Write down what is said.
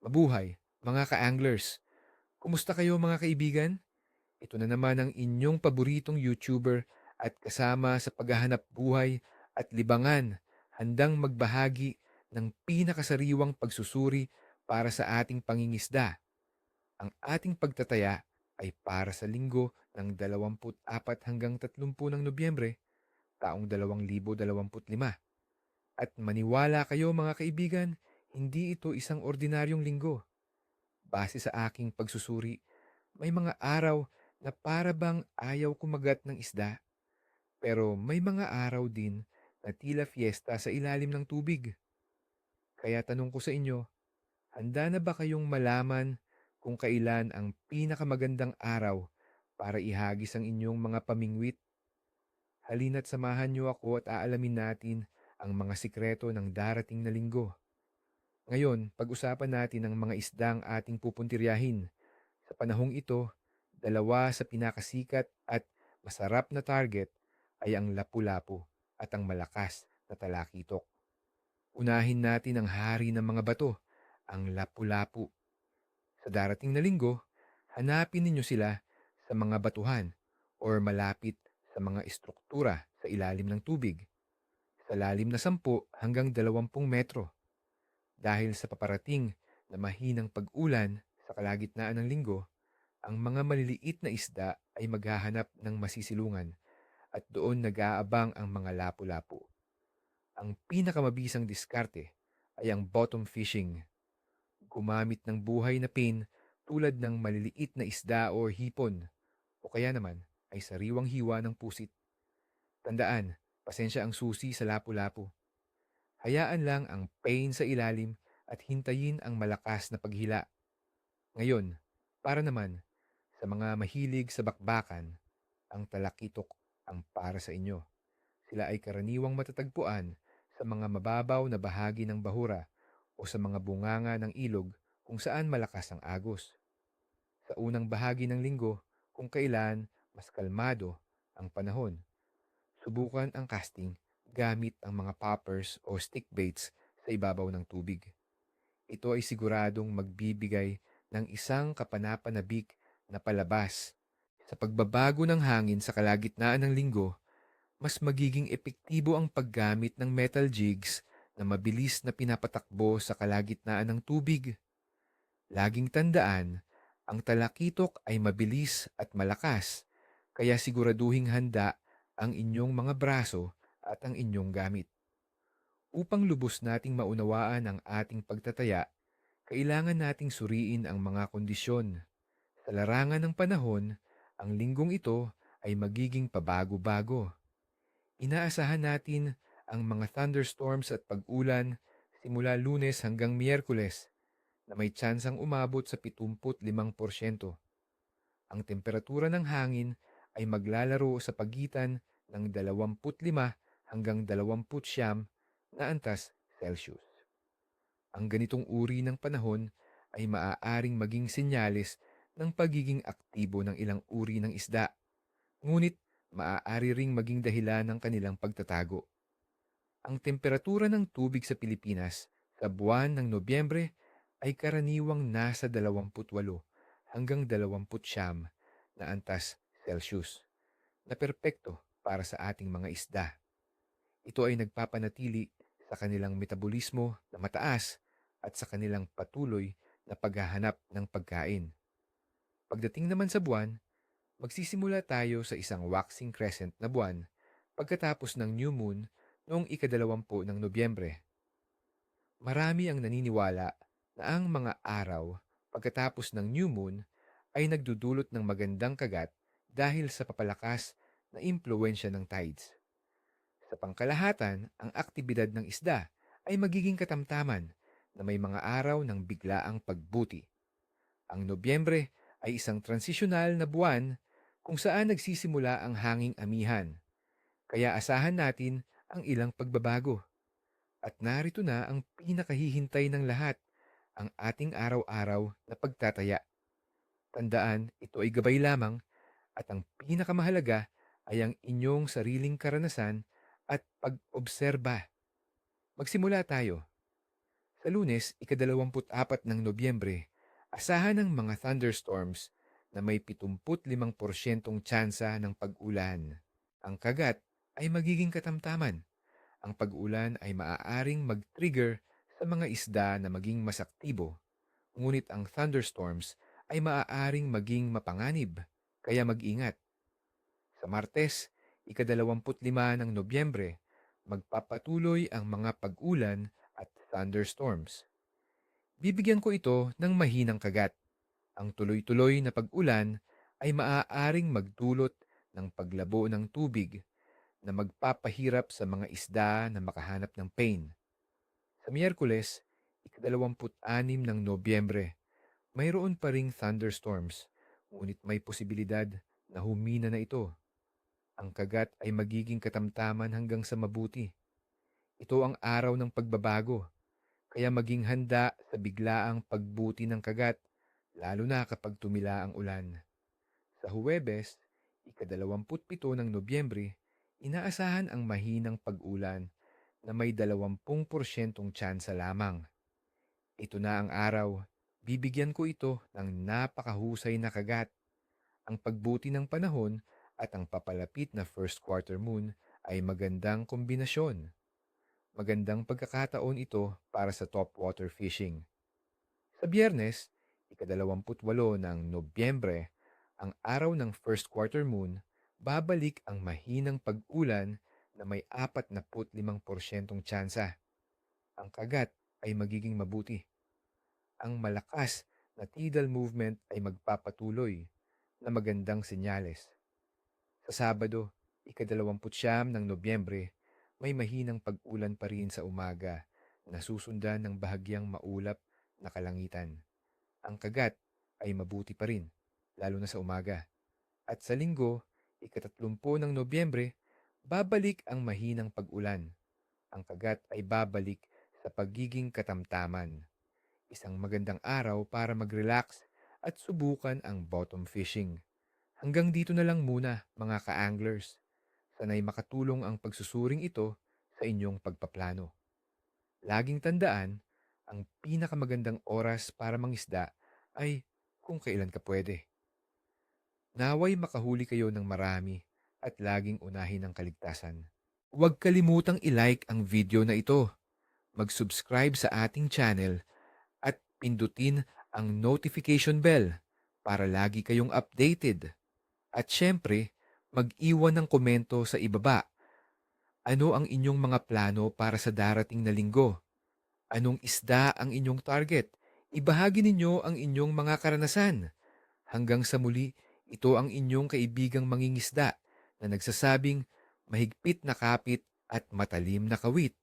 Mabuhay, mga ka-anglers! Kumusta kayo mga kaibigan? Ito na naman ang inyong paboritong YouTuber at kasama sa paghahanap buhay at libangan, handang magbahagi ng pinakasariwang pagsusuri para sa ating pangingisda. Ang ating pagtataya ay para sa linggo ng 24 hanggang 30 ng Nobyembre, taong 2025. At maniwala kayo mga kaibigan, hindi ito isang ordinaryong linggo. Base sa aking pagsusuri, may mga araw na para bang ayaw kumagat ng isda. Pero may mga araw din na tila fiesta sa ilalim ng tubig. Kaya tanong ko sa inyo, handa na ba kayong malaman kung kailan ang pinakamagandang araw para ihagis ang inyong mga pamingwit? Halina't samahan niyo ako at aalamin natin ang mga sikreto ng darating na linggo. Ngayon, pag-usapan natin ang mga isdang ating pupuntiryahin. Sa panahong ito, dalawa sa pinakasikat at masarap na target ay ang lapu-lapu at ang malakas na talakitok. Unahin natin ang hari ng mga bato, ang lapu-lapu. Sa darating na linggo, hanapin ninyo sila sa mga batuhan or malapit sa mga estruktura sa ilalim ng tubig, sa lalim na 10 hanggang 20 metro. Dahil sa paparating na mahinang pag-ulan sa kalagitnaan ng linggo, ang mga maliliit na isda ay maghahanap ng masisilungan at doon nag-aabang ang mga lapu-lapu. Ang pinakamabisang diskarte ay ang bottom fishing. Gumamit ng buhay na pin tulad ng maliliit na isda o hipon o kaya naman ay sariwang hiwa ng pusit. Tandaan, pasensya ang susi sa lapu-lapu. Hayaan lang ang pain sa ilalim at hintayin ang malakas na paghila. Ngayon, para naman sa mga mahilig sa bakbakan, ang talakitok ang para sa inyo. Sila ay karaniwang matatagpuan sa mga mababaw na bahagi ng bahura o sa mga bunganga ng ilog kung saan malakas ang agos. Sa unang bahagi ng linggo, kung kailan mas kalmado ang panahon, subukan ang casting gamit ang mga poppers o stick baits sa ibabaw ng tubig. Ito ay siguradong magbibigay ng isang kapanapanabik na palabas. Sa pagbabago ng hangin sa kalagitnaan ng linggo, mas magiging epektibo ang paggamit ng metal jigs na mabilis na pinapatakbo sa kalagitnaan ng tubig. Laging tandaan, ang talakitok ay mabilis at malakas, kaya siguraduhing handa ang inyong mga braso at ang inyong gamit. Upang lubos nating maunawaan ang ating pagtataya, kailangan nating suriin ang mga kondisyon. Sa larangan ng panahon, ang linggong ito ay magiging pabago-bago. Inaasahan natin ang mga thunderstorms at pag-ulan simula lunes hanggang miyerkules na may tsansang umabot sa 75%. Ang temperatura ng hangin ay maglalaro sa pagitan ng 25 hanggang 29 na antas Celsius. Ang ganitong uri ng panahon ay maaaring maging senyales ng pagiging aktibo ng ilang uri ng isda, ngunit maaari ring maging dahilan ng kanilang pagtatago. Ang temperatura ng tubig sa Pilipinas sa buwan ng Nobyembre ay karaniwang nasa 28 hanggang 29 na antas Celsius na perpekto para sa ating mga isda. Ito ay nagpapanatili sa kanilang metabolismo na mataas at sa kanilang patuloy na paghahanap ng pagkain. Pagdating naman sa buwan, magsisimula tayo sa isang waxing crescent na buwan pagkatapos ng new moon noong ikadalawampu ng Nobyembre. Marami ang naniniwala na ang mga araw pagkatapos ng new moon ay nagdudulot ng magandang kagat dahil sa papalakas na impluensya ng tides. Sa pangkalahatan, ang aktibidad ng isda ay magiging katamtaman na may mga araw ng biglaang pagbuti. Ang Nobyembre ay isang transisyonal na buwan kung saan nagsisimula ang hanging amihan. Kaya asahan natin ang ilang pagbabago. At narito na ang pinakahihintay ng lahat, ang ating araw-araw na pagtataya. Tandaan, ito ay gabay lamang at ang pinakamahalaga ay ang inyong sariling karanasan at pag-obserba. Magsimula tayo. Sa lunes, ikadalawamput-apat ng Nobyembre, asahan ng mga thunderstorms na may 75% tsansa ng pag-ulan. Ang kagat ay magiging katamtaman. Ang pag-ulan ay maaaring mag-trigger sa mga isda na maging mas aktibo. Ngunit ang thunderstorms ay maaaring maging mapanganib, kaya mag-ingat. Sa Martes, ikadalawamput-lima ng Nobyembre, magpapatuloy ang mga pag-ulan at thunderstorms. Bibigyan ko ito ng mahinang kagat. Ang tuloy-tuloy na pag-ulan ay maaaring magdulot ng paglabo ng tubig na magpapahirap sa mga isda na makahanap ng pain. Sa Miyerkules, ikadalawamput-anim ng Nobyembre, mayroon pa ring thunderstorms, ngunit may posibilidad na humina na ito. Ang kagat ay magiging katamtaman hanggang sa mabuti. Ito ang araw ng pagbabago, kaya maging handa sa biglaang pagbuti ng kagat, lalo na kapag tumila ang ulan. Sa Huwebes, ikadalawamput-pito ng Nobyembre, inaasahan ang mahinang pag-ulan na may 20% tsansa lamang. Ito na ang araw, bibigyan ko ito ng napakahusay na kagat. Ang pagbuti ng panahon at ang papalapit na first quarter moon ay magandang kombinasyon. Magandang pagkakataon ito para sa topwater fishing. Sa biyernes, ikadalawamput-walo ng Nobyembre, ang araw ng first quarter moon, babalik ang mahinang pag-ulan na may 45% tsansa. Ang kagat ay magiging mabuti. Ang malakas na tidal movement ay magpapatuloy na magandang senyales. Sa Sabado, ikadalawamputsyam ng Nobyembre, may mahinang pag-ulan pa rin sa umaga na susundan ng bahagyang maulap na kalangitan. Ang kagat ay mabuti pa rin, lalo na sa umaga. At sa linggo, ikatatlumpo ng Nobyembre, babalik ang mahinang pag-ulan. Ang kagat ay babalik sa pagiging katamtaman. Isang magandang araw para mag-relax at subukan ang bottom fishing. Hanggang dito na lang muna mga ka-anglers. Sanay makatulong ang pagsusuring ito sa inyong pagpaplano. Laging tandaan, ang pinakamagandang oras para mangisda ay kung kailan ka pwede. Naway makahuli kayo ng marami at laging unahin ang kaligtasan. Huwag kalimutang i-like ang video na ito. Mag-subscribe sa ating channel at pindutin ang notification bell para lagi kayong updated. At syempre, mag-iwan ng komento sa ibaba. Ano ang inyong mga plano para sa darating na linggo? Anong isda ang inyong target? Ibahagi ninyo ang inyong mga karanasan. Hanggang sa muli, ito ang inyong kaibigang mangingisda na nagsasabing mahigpit na kapit at matalim na kawit.